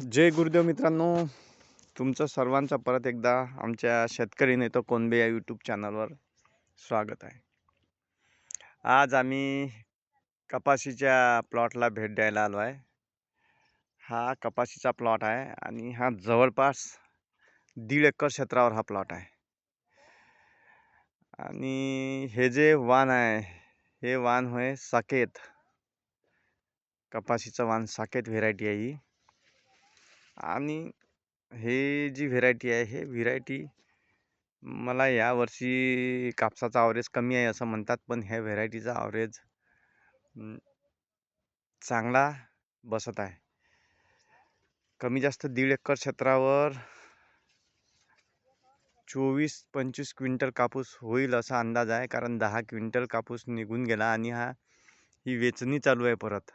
जय गुरुदेव मित्रांनो. तुमचं सर्वांचं परत एकदा आमच्या शेतकरी नेतो कोणबे या यूट्यूब चॅनलवर स्वागत आहे. आज आम्ही कपाशीच्या प्लॉटला भेट द्यायला आलो आहे. हा कपाशीचा प्लॉट आहे आणि हा जवळपास दीड एकर क्षेत्रावर हा प्लॉट आहे. आणि हे जे वाण आहे हे वाण होय साकेत. कपाशीचं वाण साकेत व्हेरायटी आहे ही. आणि हे जी व्हेरायटी आहे हे व्हेरायटी मला यावर्षी कापसाचा ॲव्हरेज कमी आहे असं म्हणतात पण ह्या व्हेरायटीचा ॲव्हरेज चांगला बसत आहे. कमी जास्त दीड एकर क्षेत्रावर चोवीस पंचवीस क्विंटल कापूस होईल असा अंदाज आहे कारण दहा क्विंटल कापूस निघून गेला आणि हा ही वेचणी चालू आहे परत.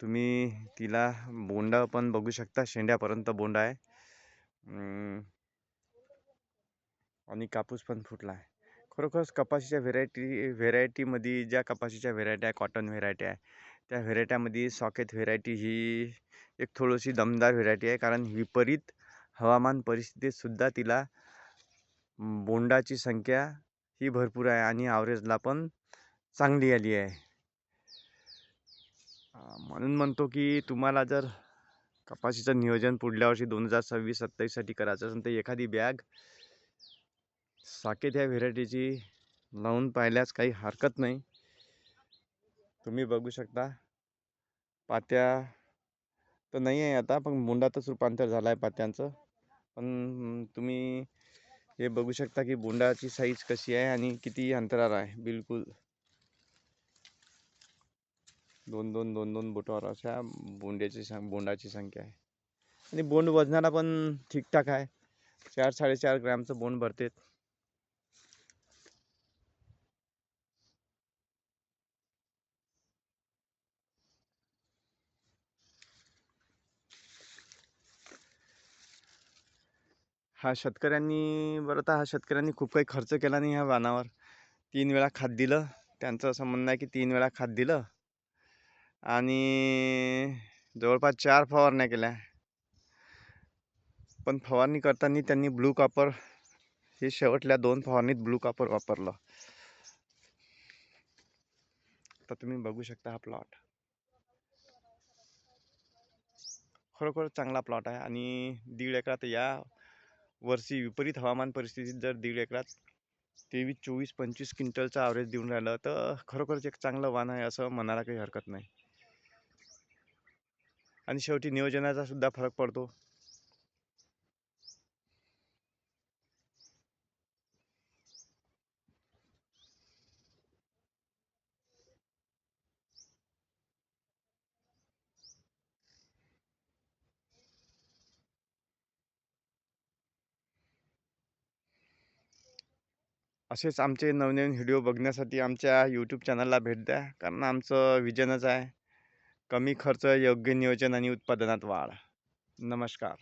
तुम्ही तिला बोंडा पण बघू शकता. शेंड्यापर्यंत बोंडा आहे. आणि कापूस पण फुटला आहे. खरोखरच कपाशीच्या व्हेरायटी व्हेरायटीमध्ये ज्या कपाशीच्या व्हेरायटी आहे कॉटन व्हेरायटी आहे त्या व्हेरायट्यामध्ये सॉकेट व्हेरायटी ही एक थोडीशी दमदार व्हेरायटी आहे. कारण विपरीत हवामान परिस्थितीतसुद्धा तिला बोंडाची संख्या ही भरपूर आहे आणि आवरेजला पण चांगली आली आहे. म्हणून म्हणतो की तुम्हाला जर कपाशीचं नियोजन पुढल्या वर्षी दोन हजार सव्वीस सत्तावीससाठी करायचं असेल तर एखादी बॅग साकेत ह्या व्हेरायटीची लावून पाहिल्यास काही हरकत नाही. तुम्ही बघू शकता. पात्या तर नाही आहे आता पण बोंडातच रूपांतर झालं आहे पात्यांचं. पण तुम्ही हे बघू शकता की बोंडाची साईज कशी आहे आणि किती अंतरावर आहे. बिलकुल दोन दोन दोन दोन बोटावर अशा बोंड्याची सं बोंडाची संख्या आहे. आणि बोंड वजनाला पण ठीकठाक आहे. चार साडेचार ग्रॅमचं बोंड भरते हा शेतकऱ्यांनी बरं तर हा शेतकऱ्यांनी खूप काही खर्च केला नाही ह्या वानावर. तीन वेळा खात दिलं. त्यांचं असं म्हणणं आहे की तीन वेळा खात दिलं. आणि जवळपास चार फवारण्या केल्या. पण फवारणी करताना त्यांनी ब्लू कापर हे शेवटल्या दोन फवारणीत ब्लू कापर वापरलं. तर तुम्ही बघू शकता हा प्लॉट. खरोखर चांगला प्लॉट आहे आणि दीड एकरात या वर्षी विपरीत हवामान परिस्थितीत जर दीड एकरात तेवीस चोवीस पंचवीस क्विंटलचा ॲव्हरेज देऊन राहिलं तर खरोखरच एक चांगलं वाण आहे असं म्हणायला काही हरकत नाही. आणि शेवटी नियोजनाचा सुद्धा फरक पडतो. असेच आमचे नवनवीन व्हिडिओ बघण्यासाठी आमच्या यूट्यूब चॅनलला भेट द्या. कारण आमचं विजनच आहे. कमी खर्च योग्य नियोजन आणि उत्पादनात वाढ. नमस्कार.